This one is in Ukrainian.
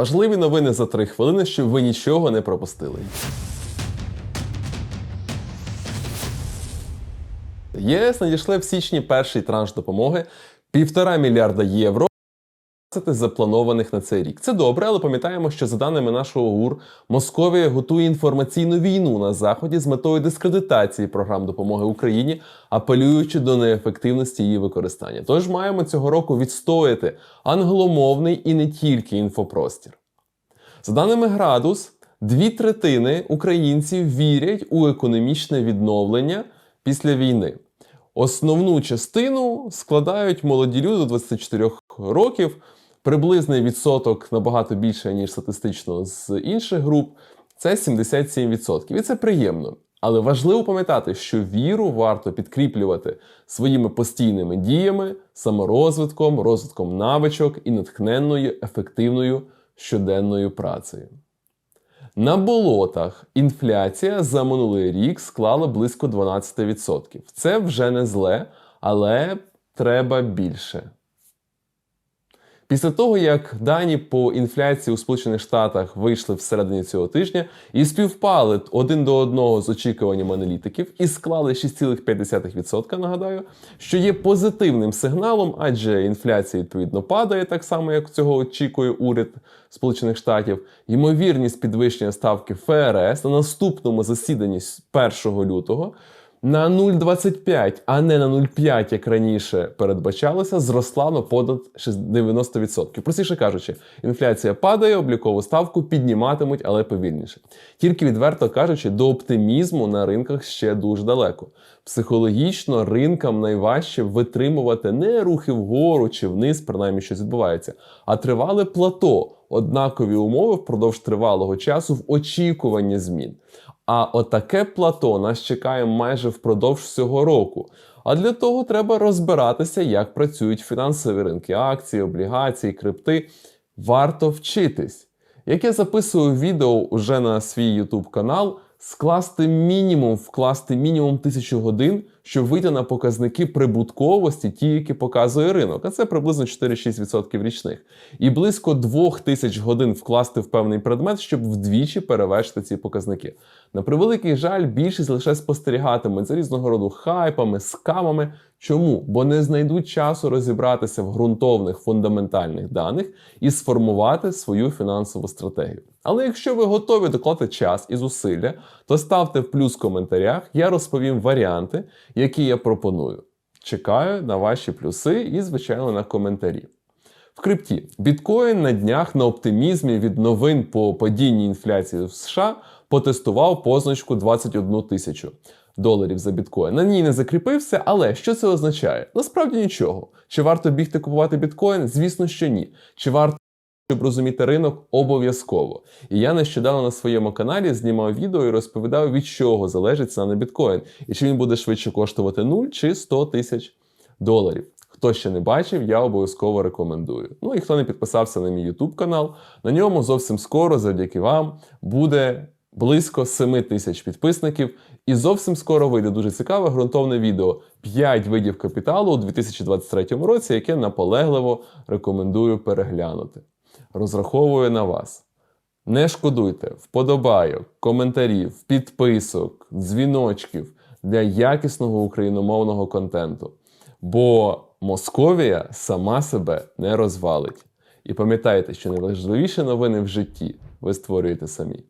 Важливі новини за 3 хвилини, щоб ви нічого не пропустили. ЄС надійшли в січні перший транш допомоги півтора мільярда євро. Запланованих на цей рік. Це добре, але пам'ятаємо, що за даними нашого ГУР, Московія готує інформаційну війну на заході з метою дискредитації програм допомоги Україні, апелюючи до неефективності її використання. Тож маємо цього року відстояти англомовний і не тільки інфопростір. За даними Градус, дві третини українців вірять у економічне відновлення після війни. Основну частину складають молоді люди до 24 років. Приблизний відсоток набагато більше, ніж статистично з інших груп. Це 77%. І це приємно. Але важливо пам'ятати, що віру варто підкріплювати своїми постійними діями, саморозвитком, розвитком навичок і натхненною ефективною щоденною працею. На болотах інфляція за минулий рік склала близько 12%. Це вже не зле, але треба більше. Після того, як дані по інфляції у Сполучених Штатах вийшли всередині цього тижня і співпали один до одного з очікуванням аналітиків і склали 6,5%, нагадаю, що є позитивним сигналом, адже інфляція відповідно падає так само, як цього очікує уряд Сполучених Штатів. Ймовірність підвищення ставки ФРС на наступному засіданні з 1 лютого на 0,25, а не на 0,5, як раніше передбачалося, зросла на понад 90%. Простіше кажучи, інфляція падає, облікову ставку підніматимуть, але повільніше. Тільки відверто кажучи, до оптимізму на ринках ще дуже далеко. Психологічно ринкам найважче витримувати не рухи вгору чи вниз, принаймні щось відбувається, а тривале плато, однакові умови впродовж тривалого часу в очікуванні змін. А отаке плато нас чекає майже впродовж всього року. А для того треба розбиратися, як працюють фінансові ринки, акції, облігації, крипти. Варто вчитись. Як я записую відео уже на свій YouTube канал, скласти мінімум, вкласти мінімум тисячу годин, щоб вийти на показники прибутковості, ті, які показує ринок, а це приблизно 4-6% річних. І близько 2000 годин вкласти в певний предмет, щоб вдвічі перевершити ці показники. На превеликий жаль, більшість лише спостерігатиме за різного роду хайпами, скамами. Чому? Бо не знайдуть часу розібратися в ґрунтовних фундаментальних даних і сформувати свою фінансову стратегію. Але якщо ви готові доклати час і зусилля, то ставте в плюс в коментарях, я розповім варіанти, які я пропоную. Чекаю на ваші плюси і, звичайно, на коментарі. В крипті біткоін на днях на оптимізмі від новин по падінні інфляції в США потестував позначку 21 тисячу доларів за біткоін. На ній не закріпився, але що це означає? Насправді нічого. Чи варто бігти купувати біткоін? Звісно, що ні. Чи варто щоб розуміти ринок обов'язково. І я нещодавно на своєму каналі знімав відео і розповідав, від чого залежить ціна на біткоін, і чи він буде швидше коштувати 0 чи 100 тисяч доларів. Хто ще не бачив, я обов'язково рекомендую. Ну і хто не підписався на мій YouTube канал, на ньому зовсім скоро, завдяки вам, буде близько 7 тисяч підписників. І зовсім скоро вийде дуже цікаве ґрунтовне відео 5 видів капіталу у 2023 році, яке наполегливо рекомендую переглянути. Розраховую на вас. Не шкодуйте вподобайок, коментарів, підписок, дзвіночків для якісного україномовного контенту. Бо Московія сама себе не розвалить. І пам'ятайте, що найважливіші новини в житті ви створюєте самі.